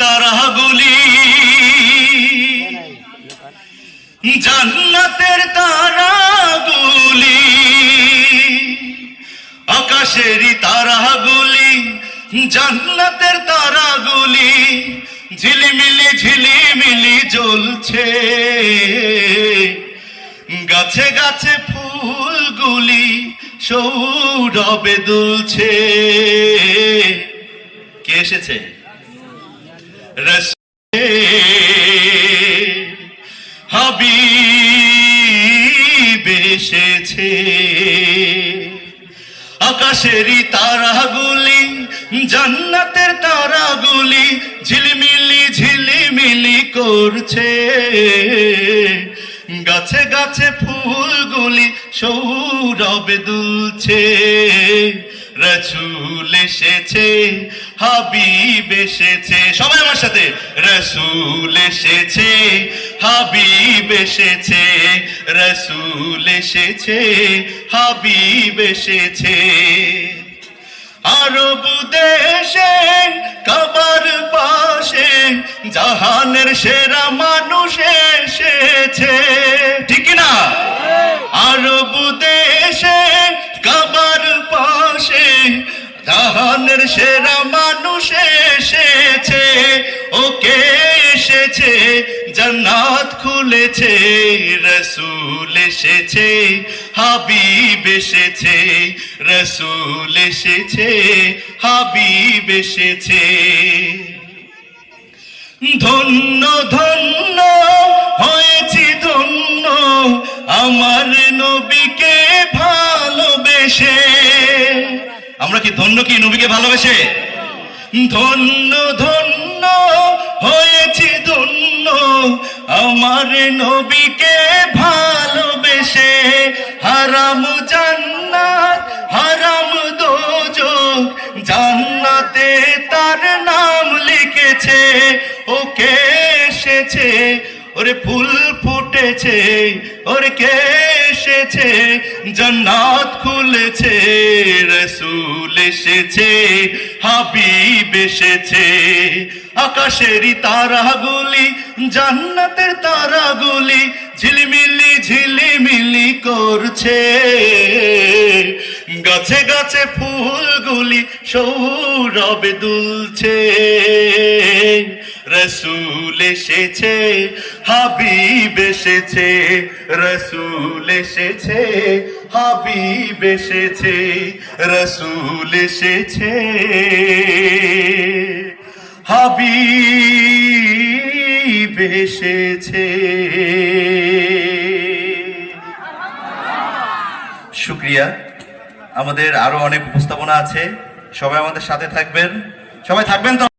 তারাগুলি। জান্নাতের তারাগুলি, আকাশেরই তারাগুলি, জান্নাতের তারাগুলি, ঝিলিমিলি ঝিলিমিলি জ্বলছে। গাছে গাছে ফুলগুলি সৌরবে দুলছে। কে এসেছে? রসে হাবিব এসেছে। আকাশেরই তারাগুলি, জান্নাতের তারাগুলি ঝিলিমিলি ঝিলিমিলি করছে। গাছে গাছে ফুলগুলি সৌরভে দুলছে। রসুল এসেছে, হাবিব এসেছে। সবাই আমার সাথে, রসুল এসেছে, হাবিব এসেছে, রসুল এসেছে, হাবিব এসেছে। আরব দেশে, কাবার পাশে, জাহানের সেরা মানুষ এসেছে। জাহানের সেরা মানুষ এসেছে, ওকে এসেছে, জান্নাত খুলেছে, রসুল এসেছে, হাবিব এসেছে, রসুল এসেছে, হাবিব এসেছে। ধন্য ধন্য, হয়েছি ধন্য, আমার নবীকে ভালোবেসে আমরা কি ধন্য কি নবীকে ভালোবেসে? ধন্য ধন্য হয়েছি, ধন্য আমার নবীকে ভালোবেসে। হারাম জান্নাত, হারাম দোজক, জান্নাতে তার নাম লিখেছে। ওকে এসেছে, ওরে ফুল ফুল ফুটেছে ওরে কে এসেছে? জান্নাত খুলেছে, রসুল এসেছে, হাবিব এসেছে। আকাশেরই তারাগুলি, জান্নাতের তারাগুলি ঝিলিমিলি ঝিলিমিলি করছে। গাছে গাছে ফুলগুলি সৌরভে দুলছে। রসুল এসেছে হাবিব এসেছে, রসুল এসেছে, হাবিব এসেছে, রসুল এসেছে। হাবিব এসেছে। শুক্রিয়া। আমাদের আরও অনেক উপস্থাপনা আছে। সবাই আমাদের সাথে থাকবেন। সবাই থাকবেন তো?